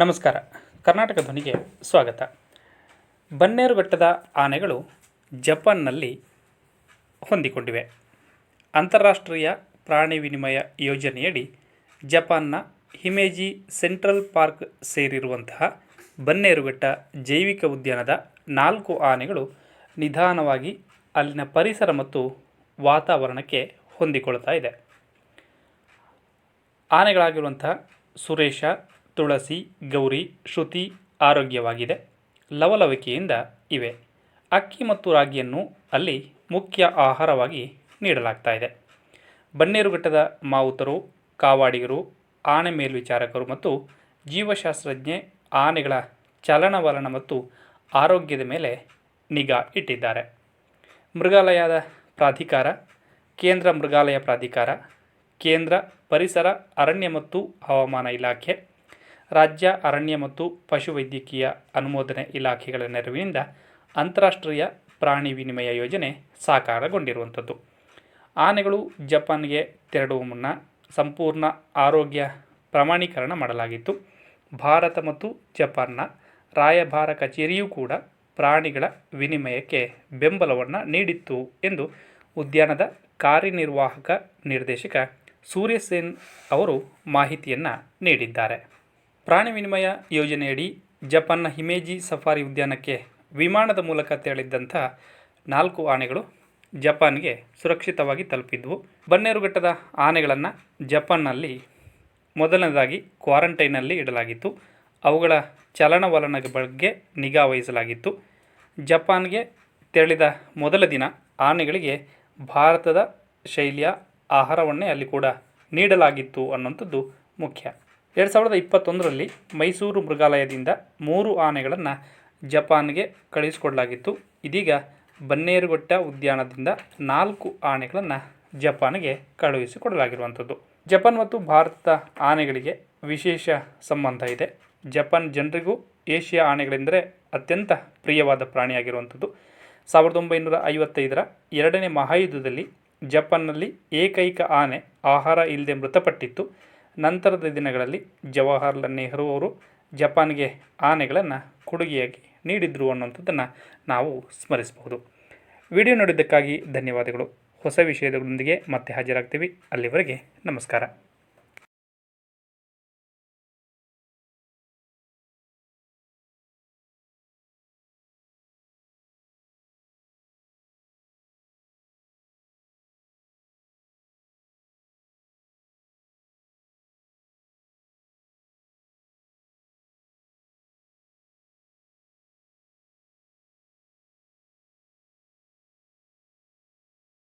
ನಮಸ್ಕಾರ. ಕರ್ನಾಟಕ ಧ್ವನಿಗೆ ಸ್ವಾಗತ. ಬನ್ನೇರು ಬೆಟ್ಟದ ಆನೆಗಳು ಜಪಾನ್ನಲ್ಲಿ ಹೊಂದಿಕೊಂಡಿವೆ. ಅಂತಾರಾಷ್ಟ್ರೀಯ ಪ್ರಾಣಿ ವಿನಿಮಯ ಯೋಜನೆಯಡಿ ಜಪಾನ್ನ ಹಿಮೇಜಿ ಸೆಂಟ್ರಲ್ ಪಾರ್ಕ್ ಸೇರಿರುವಂತಹ ಬನ್ನೇರುಘಟ್ಟ ಜೈವಿಕ ಉದ್ಯಾನದ ನಾಲ್ಕು ಆನೆಗಳು ನಿಧಾನವಾಗಿ ಅಲ್ಲಿನ ಪರಿಸರ ಮತ್ತು ವಾತಾವರಣಕ್ಕೆ ಹೊಂದಿಕೊಳ್ತಾ ಇದೆ. ಆನೆಗಳಾಗಿರುವಂತಹ ಸುರೇಶ ತುಳಸಿ, ಗೌರಿ, ಶ್ರುತಿ ಆರೋಗ್ಯವಾಗಿದೆ. ಲವಲವಿಕೆಯಿಂದ ಇವೆ. ಅಕ್ಕಿ ಮತ್ತು ರಾಗಿಯನ್ನು ಅಲ್ಲಿ ಮುಖ್ಯ ಆಹಾರವಾಗಿ ನೀಡಲಾಗ್ತಾ ಇದೆ. ಬನ್ನೇರುಘಟ್ಟದ ಮಾವುತರು, ಕಾವಾಡಿಗರು, ಆನೆ ಮೇಲ್ವಿಚಾರಕರು ಮತ್ತು ಜೀವಶಾಸ್ತ್ರಜ್ಞೆ ಆನೆಗಳ ಚಲನವಲನ ಮತ್ತು ಆರೋಗ್ಯದ ಮೇಲೆ ನಿಗಾ ಇಟ್ಟಿದ್ದಾರೆ. ಮೃಗಾಲಯದ ಪ್ರಾಧಿಕಾರ, ಕೇಂದ್ರ ಮೃಗಾಲಯ ಪ್ರಾಧಿಕಾರ, ಕೇಂದ್ರ ಪರಿಸರ, ಅರಣ್ಯ ಮತ್ತು ಹವಾಮಾನ ಇಲಾಖೆ ರಾಜ್ಯ, ಅರಣ್ಯ ಮತ್ತು ಪಶುವೈದ್ಯಕೀಯ ಅನುಮೋದನೆ ಇಲಾಖೆಗಳ ನೆರವಿನಿಂದ ಅಂತಾರಾಷ್ಟ್ರೀಯ ಪ್ರಾಣಿ ವಿನಿಮಯ ಯೋಜನೆ ಸಾಕಾರಗೊಂಡಿರುವಂಥದ್ದು. ಆನೆಗಳು ಜಪಾನ್ಗೆ ತೆರಳುವ ಮುನ್ನ ಸಂಪೂರ್ಣ ಆರೋಗ್ಯ ಪ್ರಮಾಣೀಕರಣ ಮಾಡಲಾಗಿತ್ತು. ಭಾರತ ಮತ್ತು ಜಪಾನ್ನ ರಾಯಭಾರ ಕಚೇರಿಯೂ ಕೂಡ ಪ್ರಾಣಿಗಳ ವಿನಿಮಯಕ್ಕೆ ಬೆಂಬಲವನ್ನು ನೀಡಿತ್ತು ಎಂದು ಉದ್ಯಾನದ ಕಾರ್ಯನಿರ್ವಾಹಕ ನಿರ್ದೇಶಕ ಸೂರ್ಯಸೇನ್ ಅವರು ಮಾಹಿತಿಯನ್ನು ನೀಡಿದ್ದಾರೆ. ಪ್ರಾಣಿ ವಿನಿಮಯ ಯೋಜನೆಯಡಿ ಜಪಾನ್ನ ಹಿಮೇಜಿ ಸಫಾರಿ ಉದ್ಯಾನಕ್ಕೆ ವಿಮಾನದ ಮೂಲಕ ತೆರಳಿದ್ದಂಥ ನಾಲ್ಕು ಆನೆಗಳು ಜಪಾನ್ಗೆ ಸುರಕ್ಷಿತವಾಗಿ ತಲುಪಿದ್ವು. ಬನ್ನೇರುಘಟ್ಟದ ಆನೆಗಳನ್ನು ಜಪಾನ್ನಲ್ಲಿ ಮೊದಲನೇದಾಗಿ ಕ್ವಾರಂಟೈನಲ್ಲಿ ಇಡಲಾಗಿತ್ತು. ಅವುಗಳ ಚಲನವಲನ ಬಗ್ಗೆ ನಿಗಾ ವಹಿಸಲಾಗಿತ್ತು. ಜಪಾನ್ಗೆ ತೆರಳಿದ ಮೊದಲ ದಿನ ಆನೆಗಳಿಗೆ ಭಾರತದ ಶೈಲಿಯ ಆಹಾರವನ್ನೇ ಅಲ್ಲಿ ಕೂಡ ನೀಡಲಾಗಿತ್ತು ಅನ್ನುವಂಥದ್ದು ಮುಖ್ಯ. ಎರಡು ಸಾವಿರದ ಇಪ್ಪತ್ತೊಂದರಲ್ಲಿ ಮೈಸೂರು ಮೃಗಾಲಯದಿಂದ ಮೂರು ಆನೆಗಳನ್ನು ಜಪಾನ್ಗೆ ಕಳುಹಿಸಿಕೊಡಲಾಗಿತ್ತು. ಇದೀಗ ಬನ್ನೇರುಘಟ್ಟ ಉದ್ಯಾನದಿಂದ ನಾಲ್ಕು ಆನೆಗಳನ್ನು ಜಪಾನ್ಗೆ ಕಳುಹಿಸಿಕೊಡಲಾಗಿರುವಂಥದ್ದು. ಜಪಾನ್ ಮತ್ತು ಭಾರತದ ಆನೆಗಳಿಗೆ ವಿಶೇಷ ಸಂಬಂಧ ಇದೆ. ಜಪಾನ್ ಜನರಿಗೂ ಏಷ್ಯಾ ಆನೆಗಳೆಂದರೆ ಅತ್ಯಂತ ಪ್ರಿಯವಾದ ಪ್ರಾಣಿಯಾಗಿರುವಂಥದ್ದು. ಸಾವಿರದ ಒಂಬೈನೂರ ಐವತ್ತೈದರ ಎರಡನೇ ಮಹಾಯುದ್ಧದಲ್ಲಿ ಜಪಾನ್ನಲ್ಲಿ ಏಕೈಕ ಆನೆ ಆಹಾರ ಇಲ್ಲದೆ ಮೃತಪಟ್ಟಿತ್ತು. ನಂತರದ ದಿನಗಳಲ್ಲಿ ಜವಾಹರ್ಲಾಲ್ ನೆಹರು ಅವರು ಜಪಾನ್ಗೆ ಆನೆಗಳನ್ನು ಕೊಡುಗೆಯಾಗಿ ನೀಡಿದ್ರು ಅನ್ನುವಂಥದ್ದನ್ನು ನಾವು ಸ್ಮರಿಸಬಹುದು. ವಿಡಿಯೋ ನೋಡಿದ್ದಕ್ಕಾಗಿ ಧನ್ಯವಾದಗಳು. ಹೊಸ ವಿಷಯದೊಂದಿಗೆ ಮತ್ತೆ ಹಾಜರಾಗ್ತೀವಿ. ಅಲ್ಲಿವರೆಗೆ ನಮಸ್ಕಾರ.